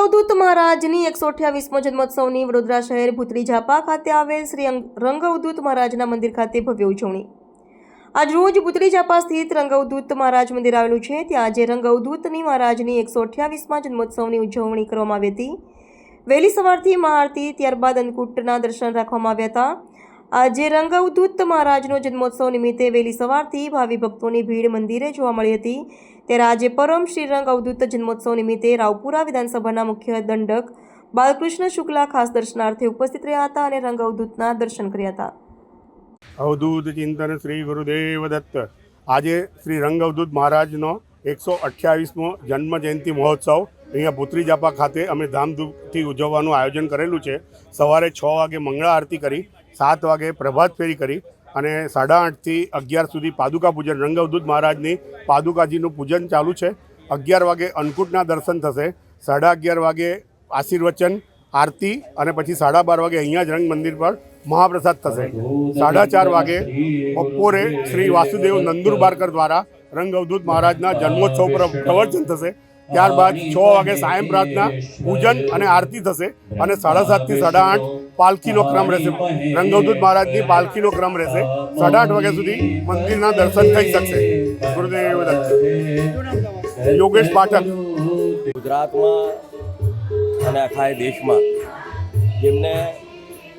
રંગઅવધૂત મહારાજની એકસો અઠ્યાવીસમો જન્મોત્સવની વડોદરા શહેર ભૂતરી ઝાપા ખાતે આવેલ શ્રી રંગ અવધૂત મહારાજના મંદિર ખાતે ભવ્ય ઉજવણી. આજ રોજ ભૂતરી ઝાપા સ્થિત રંગઅવધૂત મહારાજ મંદિર આવેલું છે, ત્યાં આજે રંગઅવધૂતની મહારાજની એકસો અઠ્યાવીસમાં જન્મોત્સવની ઉજવણી કરવામાં આવી હતી. વહેલી સવારથી મહાઆરતી, ત્યારબાદ અન્નકૂટના દર્શન રાખવામાં આવ્યા હતા. આજે રંગવદૂત મહારાજનો જન્મોત્સવ નિમિત્તે વહેલી સવારથી ભાવિ ભક્તોની ભીડ મંદિરે જોવા મળી હતી. ત્યારે આજે પરમ શ્રી રંગ અવધૂત જન્મોત્સવ નિમિત્તે રાવપુરા વિધાનસભાના મુખ્ય દંડક બાલકૃષ્ણ શુક્લા ખાસ દર્શનાર્થે ઉપસ્થિત રહ્યા હતા અને રંગ અવધૂતના દર્શન કર્યા હતા. અવધૂત ચિંતન શ્રી ગુરુદેવ દત્ત. આજે શ્રી રંગ અવધૂત મહારાજનો એકસો અઠ્યાવીસમો જન્મ જયંતિ મહોત્સવ. અહીંયા પુત્રી જાપા ખાતે અમે ધામધૂમથી ઉજવવાનું આયોજન કરેલું છે. સવારે છ વાગે મંગળા આરતી કરી. સાત વાગે પ્રભાત ફેરી કરી અને સાડા આઠથી અગિયાર સુધી પાદુકા પૂજન, રંગવદૂત મહારાજની પાદુકાજીનું પૂજન ચાલુ છે. અગિયાર વાગે અન્નકૂટના દર્શન થશે, સાડા અગિયાર વાગે આશીર્વચન, આરતી અને પછી સાડા બાર વાગે અહીંયા જ રંગ મંદિર પર મહાપ્રસાદ થશે. સાડા ચાર વાગે બપોરે શ્રી વાસુદેવ નંદુરબારકર દ્વારા રંગ અવધૂત મહારાજના જન્મોત્સવ પર પ્રવચન થશે. ત્યારબાદ છ વાગે સાયમ પ્રાર્થના પૂજન અને આરતી થશે અને સાડા સાતથી સાડા આઠ પાલખીનો ક્રમ રહેશે. રંગવદૂત મહારાજની પાલખીનો ક્રમ રહેશે. સાડા આઠ વાગ્યા સુધી મંદિરના દર્શન થઈ શકશે. ગુરુદેવ યોગેશ પાઠક ગુજરાતમાં અને આખા દેશમાં જેમને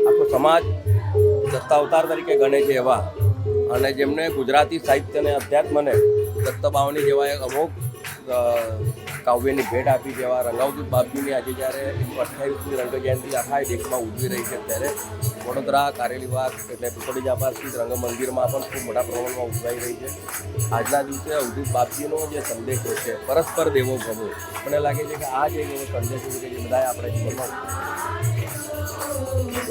આખો સમાજ દત્તાવતાર તરીકે ગણે છે એવા અને જેમને ગુજરાતી સાહિત્ય અને અધ્યાત્મને દત્તબાવની જેવા એક અમુક કાવ્યની ભેટ આપી જેવા રંગાવદૂત બાપજીની આજે જ્યારે અઠ્યાવીસમી રંગ જયંતિ આખા દેશમાં ઉજવી રહી છે, ત્યારે વડોદરા કારેલીબાગ એટલે પીપળી જાપાર સ્થિત રંગ મંદિરમાં પણ ખૂબ મોટા પ્રમાણમાં ઉજવાઈ રહી છે. આજના દિવસે અવધૂત બાપજીનો જે સંદેશો છે, પરસ્પર દેવો ભવો. મને લાગે છે કે આ જ સંદેશ છે કે જે બધાએ આપણા જીવનમાં